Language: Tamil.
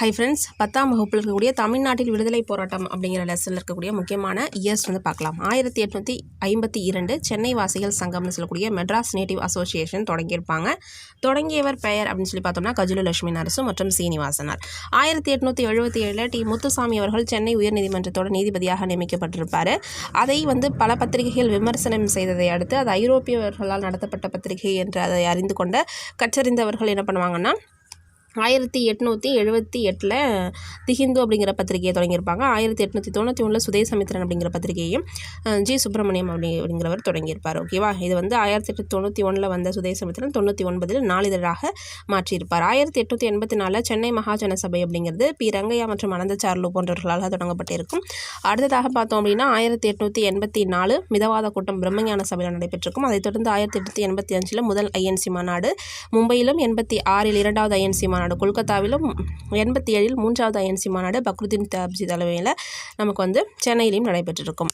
ஹை ஃப்ரெண்ட்ஸ் பத்தாம் வகுப்பில் இருக்கக்கூடிய தமிழ்நாட்டில் விடுதலை போராட்டம் அப்படிங்கிற லெசனில் இருக்கக்கூடிய முக்கியமான இயர்ஸ் வந்து பார்க்கலாம். ஆயிரத்தி எட்நூற்றி ஐம்பத்தி இரண்டு சென்னை வாசிகள் சங்கம்னு சொல்லக்கூடிய மெட்ராஸ் நேட்டிவ் அசோசியேஷன் தொடங்கியிருப்பாங்க. தொடங்கியவர் பெயர் அப்படின்னு சொல்லி பார்த்தோம்னா கஜுலு லட்சுமி நரசு மற்றும் சீனிவாசனார். ஆயிரத்தி எட்நூற்றி எழுபத்தி ஏழில் டி முத்துசாமி அவர்கள் சென்னை உயர்நீதிமன்றத்தோட நீதிபதியாக நியமிக்கப்பட்டிருப்பார். அதை வந்து பல பத்திரிகைகள் விமர்சனம் செய்ததை அடுத்து அது ஐரோப்பியவர்களால் நடத்தப்பட்ட பத்திரிகை என்று அதை அறிந்து கொண்ட கற்றறிந்தவர்கள் என்ன பண்ணுவாங்கன்னா ஆயிரத்தி எட்நூற்றி எழுபத்தி எட்டில் திஹிந்து அப்படிங்கிற பத்திரிகையை தொடங்கியிருப்பாங்க. ஆயிரத்தி எட்நூற்றி தொண்ணூற்றி ஒன்றில் சுதேசமித்திரன் அப்படிங்கிற பத்திரிகையும் ஜி சுப்பிரமணியம் அப்படி அப்படிங்கிறவர் தொடங்கியிருப்பார். ஓகேவா இது வந்து ஆயிரத்தி எட்நூற்றி தொண்ணூற்றி ஒன்றில் வந்த சுதேசமித்திரன் தொண்ணூற்றி ஒன்பதில் நாளிதழாக மாற்றியிருப்பார். ஆயிரத்தி எட்நூற்றி எண்பத்தி நாலில் சென்னை மகாஜன சபை அப்படிங்கிறது பி. ரங்கையா மற்றும் அனந்தச்சார்லு போன்றவர்களால் தொடங்கப்பட்டிருக்கும். அடுத்ததாக பார்த்தோம் அப்படின்னா ஆயிரத்தி எட்நூற்றி எண்பத்தி நாலு மிதவாத கூட்டம் பிரம்மஞான சபையில் நடைபெற்றிருக்கும். அதைத் தொடர்ந்து ஆயிரத்தி எட்நூற்றி எண்பத்தி அஞ்சில் முதல் ஐஎன்சி மாநாடு மும்பையிலும் எண்பத்தி ஆறில் இரண்டாவது ஐஎன்சி மாநாடு கொல்கத்தாவிலும் எண்பத்தி ஏழில் மூன்றாவது ஐஎன்சி மாநாடு பக்ருதீன் தாப்ஜி தலைமையில் நமக்கு வந்து சென்னையிலையும் நடைபெற்றிருக்கும்.